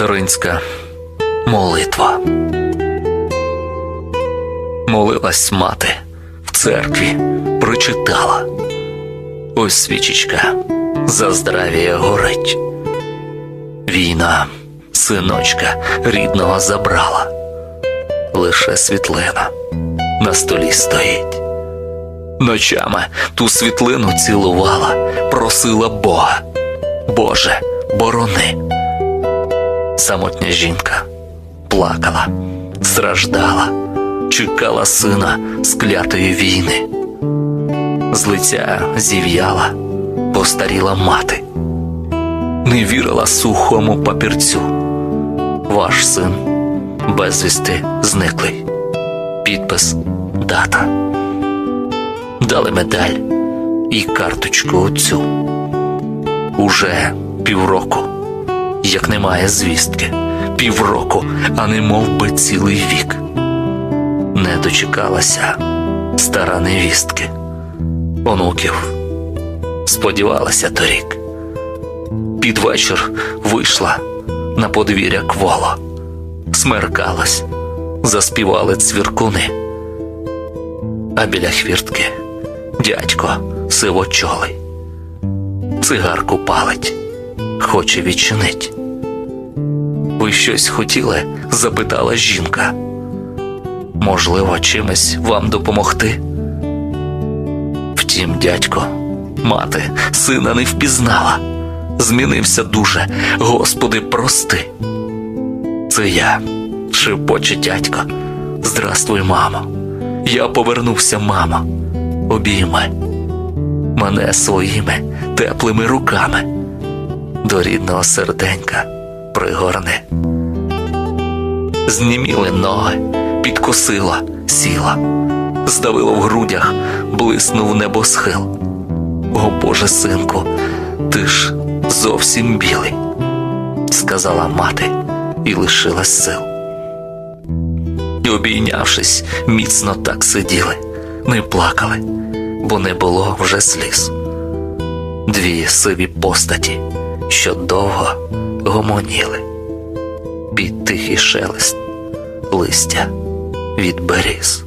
Материнська молитва. Молилась мати в церкві, прочитала. Ось свічечка за здравіє горить. Війна, синочка рідного забрала. Лише світлина на столі стоїть. Ночами ту світлину цілувала, просила Бога. Боже, борони. Самотня жінка плакала, страждала, чекала сина з клятої війни. З лиця зів'яла, постаріла мати, не вірила сухому папірцю. Ваш син безвісти зниклий. Підпис дата. Дали медаль і карточку оцю. Уже півроку, як немає звістки, півроку, а не мов би цілий вік. Не дочекалася стара невістки, онуків. Сподівалася торік. Під вечір вийшла на подвір'я кволо, смеркалась, заспівали цвіркуни. А біля хвіртки дядько сивочолий цигарку палить, хоче відчинить. Ви щось хотіли? запитала жінка. Можливо, чимось вам допомогти? Втім, дядько, мати сина не впізнала. Змінився дуже, Господи, прости. Це я, шепоче дядько. Здравствуй, мамо. Я повернувся, мамо. Обійми мене своїми теплими руками до рідного серденька пригорни. Зніміли ноги, підкосила, сіла, здавило в грудях, блиснув небосхил. О Боже, синку, ти ж зовсім білий, сказала мати і лишилась сил. І обійнявшись, міцно так сиділи, не плакали бо не було вже сліз. Дві сиві постаті, що довго гомоніли, під тихий шелест листя від беріз.